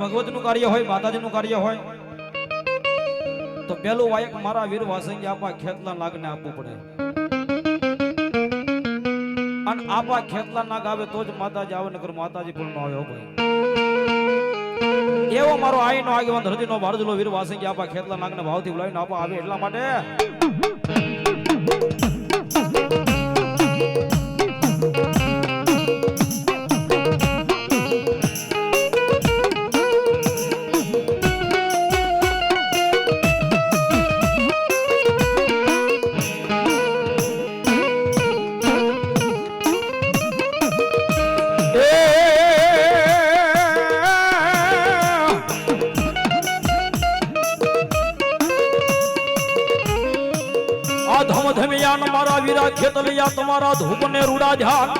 ભગવતનું કાર્ય હોય, માતાજીનું કાર્ય હોય, તો પેલું વાયક મારા વીર વાસંગી આપા ખેતલા નાગને આપવું પડે. અને આપા ખેતલા નાગ આવે તો જ માતાજી આવે, નકર માતાજી પણ નો આવે, હો ભાઈ. એવો મારો આઈનો આગેવાન હૃદયનો ભારજલો વીર વાસંગી આપા ખેતલા નાગને ભાવથી બોલાવીને આપા આવે એટલા માટે. ધમ ધમિયાન મારા વીરા ખેતલિયા તમારા ધૂપ ને રૂડા ધ્યાન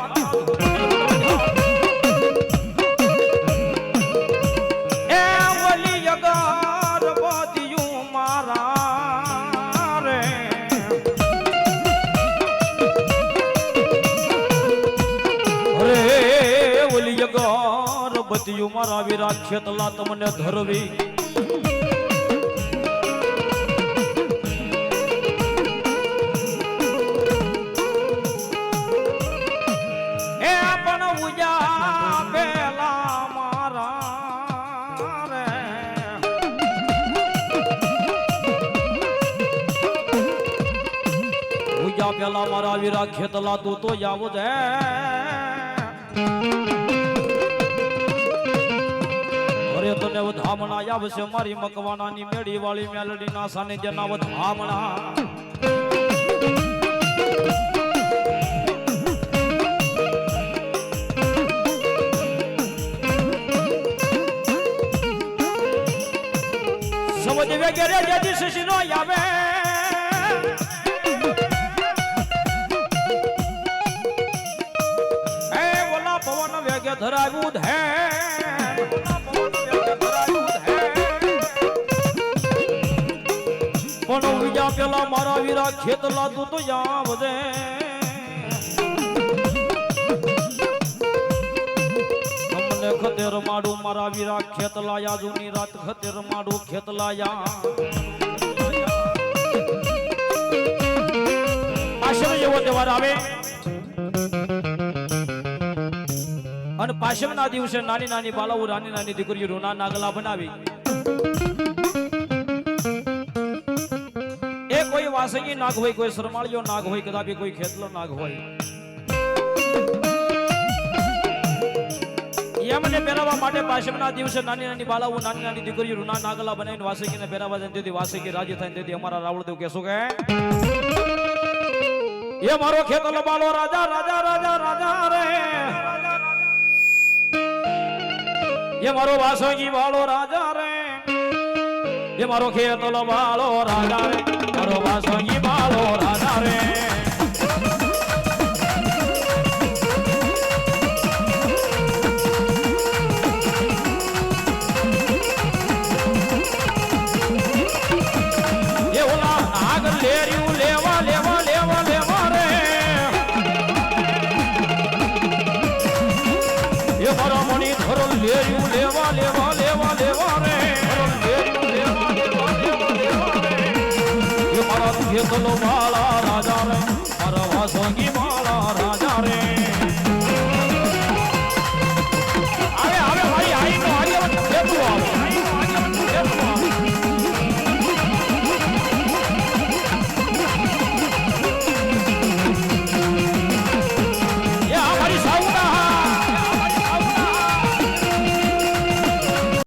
એ વલી અગાર બાજિયું મારા રે. અરે ઓલી અગાર બતિયું મારા વીરા ખેતલા તમને ધરવી. ઉજા પેલા મારા વીરા ખેતલા તું તો જાવ છે અરે તને વધામણા આવશે મારી મકવાનાની મેળી વાળી મેલડી ના સાનિધ્ય ના વધામણા સમજ વગેરે જેથી શશી નો આવે. વેગે ધરાવ્યું હે પણ બીજા પેલા મારા વીરા ખેત લાદું તો યા વધે તમને ખતેર માડું મારા વીરા ખેત લાયા જૂની રાત ખતેર માડું ખેત લાયા આશ્રય એવો તહેવાર આવે. અને પાછળના દિવસે નાની નાની બાલાઓ નાની નાની દીકરીઓ રૂના નાગલા બનાવી એ કોઈ વાસંગી નાગ હોય કોઈ શરમાળિયો નાગ હોય કદાપી કોઈ ખેતલો નાગ હોય એમને પહેરાવવા માટે પાછળના દિવસે નાની નાની બાલાઓ નાની નાની દીકરીઓ રૂના નાગલા બનાવીને વાસંગીને પહેરાવા જાય તેથી વાસંગી રાજી થાય તેથી અમારા રાવળદેવ કહેશું કે એ મારો ખેતલો બાલો રાજા રાજા રાજા રાજા રે એ મારો વાસંગી વાળો રાજા રે. એ મારો ખેતલો વાળો રાજા રે. વાસલો વાળા રાજા રે મારા વાસોની વાળા રાજા રે